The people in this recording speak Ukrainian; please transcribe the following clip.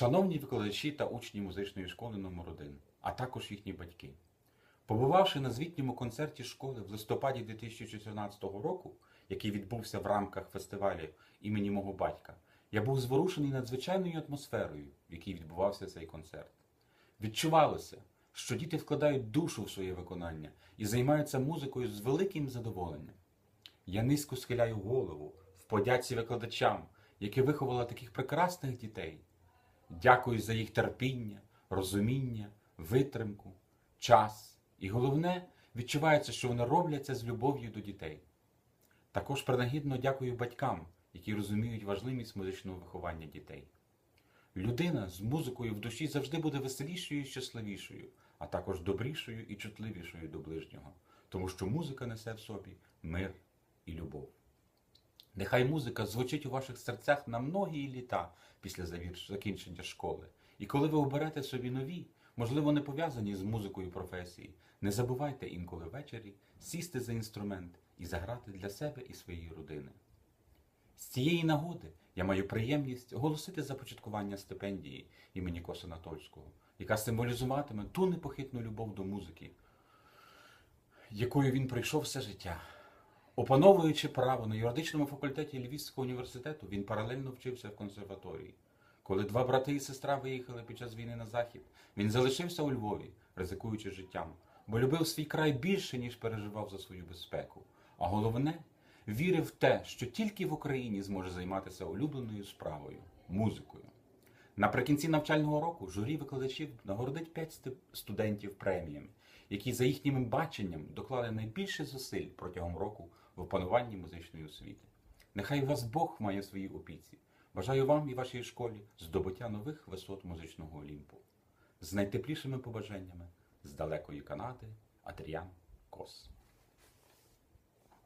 Шановні викладачі та учні музичної школи номер 1 а також їхні батьки. Побувавши на звітньому концерті школи в листопаді 2014 року, який відбувся в рамках фестивалю імені мого батька, я був зворушений надзвичайною атмосферою, в якій відбувався цей концерт. Відчувалося, що діти вкладають душу в своє виконання і займаються музикою з великим задоволенням. Я низько схиляю голову в подяці викладачам, які виховали таких прекрасних дітей. Дякую за їх терпіння, розуміння, витримку, час. І головне, відчувається, що вони роблять це з любов'ю до дітей. Також принагідно дякую батькам, які розуміють важливість музичного виховання дітей. Людина з музикою в душі завжди буде веселішою і щасливішою, а також добрішою і чутливішою до ближнього, тому що музика несе в собі мир і любов. Нехай музика звучить у ваших серцях на многі літа після закінчення школи. І коли ви оберете собі нові, можливо, не пов'язані з музикою професії, не забувайте інколи ввечері сісти за інструмент і заграти для себе і своєї родини. З цієї нагоди я маю приємність оголосити започаткування стипендії імені Косина Тольського, яка символізуватиме ту непохитну любов до музики, якою він пройшов все життя. Опановуючи право на юридичному факультеті Львівського університету, він паралельно вчився в консерваторії. Коли два брати і сестра виїхали під час війни на захід, він залишився у Львові, ризикуючи життям, бо любив свій край більше, ніж переживав за свою безпеку. А головне, вірив в те, що тільки в Україні зможе займатися улюбленою справою музикою. Наприкінці навчального року журі викладачів нагородить 5 студентів преміями, які за їхнім баченням доклали найбільше зусиль протягом року в опануванні музичної освіти. Нехай вас Бог має в своїй опіці. Бажаю вам і вашій школі здобуття нових висот музичного Олімпу. З найтеплішими побажаннями з далекої Канади Адріан Кос.